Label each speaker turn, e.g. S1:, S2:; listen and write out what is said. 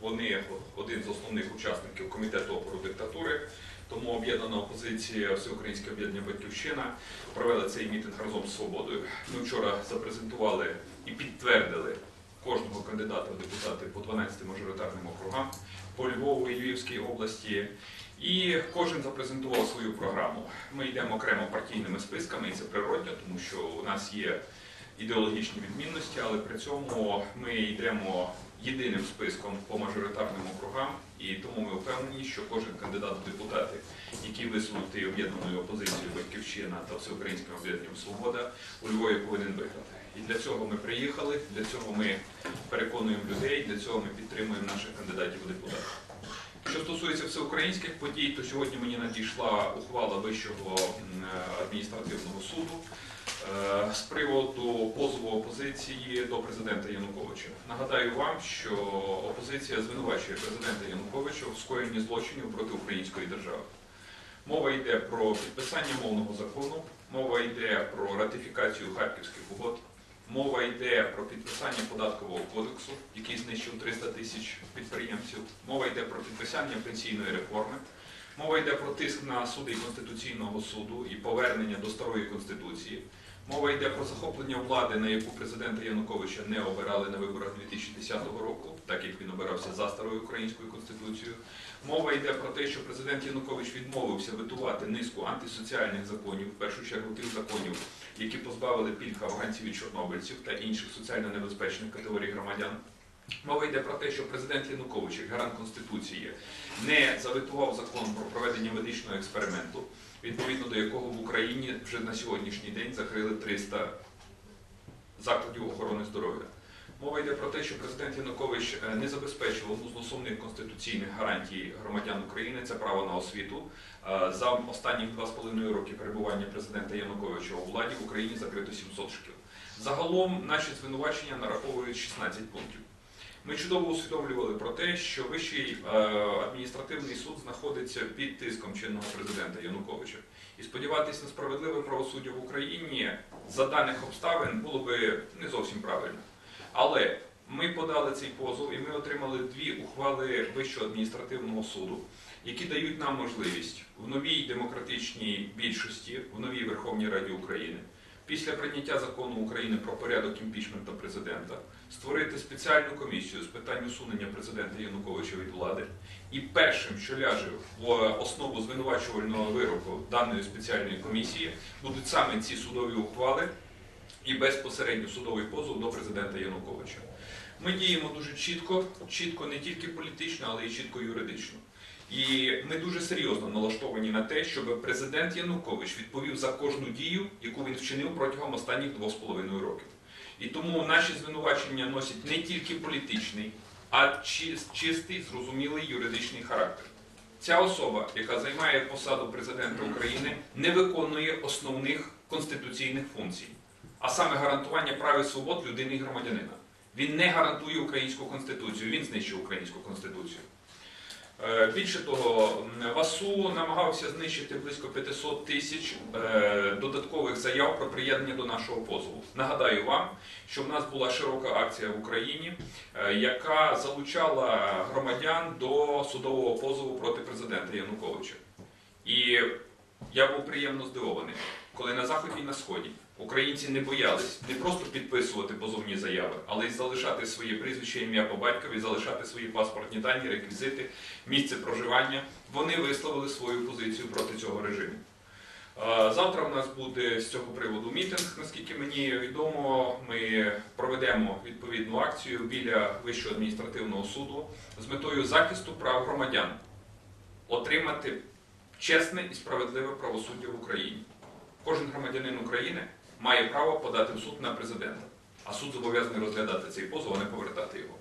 S1: Вони один з основних учасників комітету опору диктатури. Тому об'єднана опозиція, Всеукраїнське об'єднання Батьківщина провели цей мітинг разом з свободою. Ми вчора запрезентували і підтвердили кожного кандидата в депутати по 12 мажоритарним округам по Львову і Львівській області. І кожен запрезентував свою програму. Ми йдемо окремо партійними списками, і це природньо, тому що у нас є ідеологічні відмінності, але при цьому ми йдемо єдиним списком по мажоритарним округам, і тому ми впевнені, що кожен кандидат в депутати, який висунутий об'єднаною опозицією Батьківщина та Всеукраїнським об'єднанням Свобода, у Львові повинен виграти. І для цього ми приїхали, для цього ми переконуємо людей, для цього ми підтримуємо наших кандидатів у депутати. Що стосується всеукраїнських подій, то сьогодні мені надійшла ухвала Вищого адміністративного суду е, з приводу позову опозиції до президента Януковича. Нагадаю вам, що опозиція звинувачує президента Януковича в скоєнні злочинів проти української держави. Мова йде про підписання мовного закону, мова йде про ратифікацію Харківських угод, мова йде про підписання податкового кодексу, який знищив 300 тисяч підприємців, мова йде про підписання пенсійної реформи, мова йде про тиск на суди Конституційного суду і повернення до старої конституції. Мова йде про захоплення влади, на яку президента Януковича не обирали на виборах 2010 року, так як він обирався за старою українською конституцією. Мова йде про те, що президент Янукович відмовився витувати низку антисоціальних законів, в першу чергу тих законів, які позбавили пільг афганців і чорнобильців та інших соціально небезпечних категорій громадян. Мова йде про те, що президент Янукович, як гарант Конституції, не заветував закон про проведення медичного експерименту, відповідно до якого в Україні вже на сьогоднішній день закрили 300 закладів охорони здоров'я. Мова йде про те, що президент Янукович е, не забезпечував одну з конституційних гарантій громадян України це право на освіту. Е, За останні два з половиною роки перебування президента Януковича у владі в Україні закрито 700 шкіл. Загалом наші звинувачення нараховують 16 пунктів. Ми чудово усвідомлювали про те, що Вищий е, адміністративний суд знаходиться під тиском чинного президента Януковича. І сподіватися на справедливе правосуддя в Україні за даних обставин було би не зовсім правильно. Але ми подали цей позов і ми отримали дві ухвали Вищого адміністративного суду, які дають нам можливість в новій демократичній більшості, в новій Верховній Раді України, після прийняття закону України про порядок імпічменту президента, створити спеціальну комісію з питань усунення президента Януковича від влади. І першим, що ляже в основу звинувачувального вироку даної спеціальної комісії, будуть саме ці судові ухвали і безпосередньо судовий позов до президента Януковича. Ми діємо дуже чітко, чітко не тільки політично, але й чітко юридично. І ми дуже серйозно налаштовані на те, щоб президент Янукович відповів за кожну дію, яку він вчинив протягом останніх двох з половиною років. І тому наші звинувачення носять не тільки політичний, а чис- чистий, зрозумілий юридичний характер. Ця особа, яка займає посаду президента України, не виконує основних конституційних функцій, а саме гарантування прав і свобод людини і громадянина. Він не гарантує українську конституцію, він знищив українську конституцію. Е, Більше того, ВАСУ намагався знищити близько 500 тисяч е, додаткових заяв про приєднання до нашого позову. Нагадаю вам, що в нас була широка акція в Україні, е, яка залучала громадян до судового позову проти президента Януковича. І я був приємно здивований, коли на заході і на сході українці не боялись не просто підписувати позовні заяви, але й залишати своє прізвище, ім'я по батькові, залишати свої паспортні дані, реквізити, місце проживання. Вони висловили свою позицію проти цього режиму. Е, Завтра в нас буде з цього приводу мітинг. Наскільки мені відомо, ми проведемо відповідну акцію біля Вищого адміністративного суду з метою захисту прав громадян отримати чесне і справедливе правосуддя в Україні. Кожен громадянин України має право подати в суд на президента, а суд зобов'язаний розглядати цей позов, а не повертати його.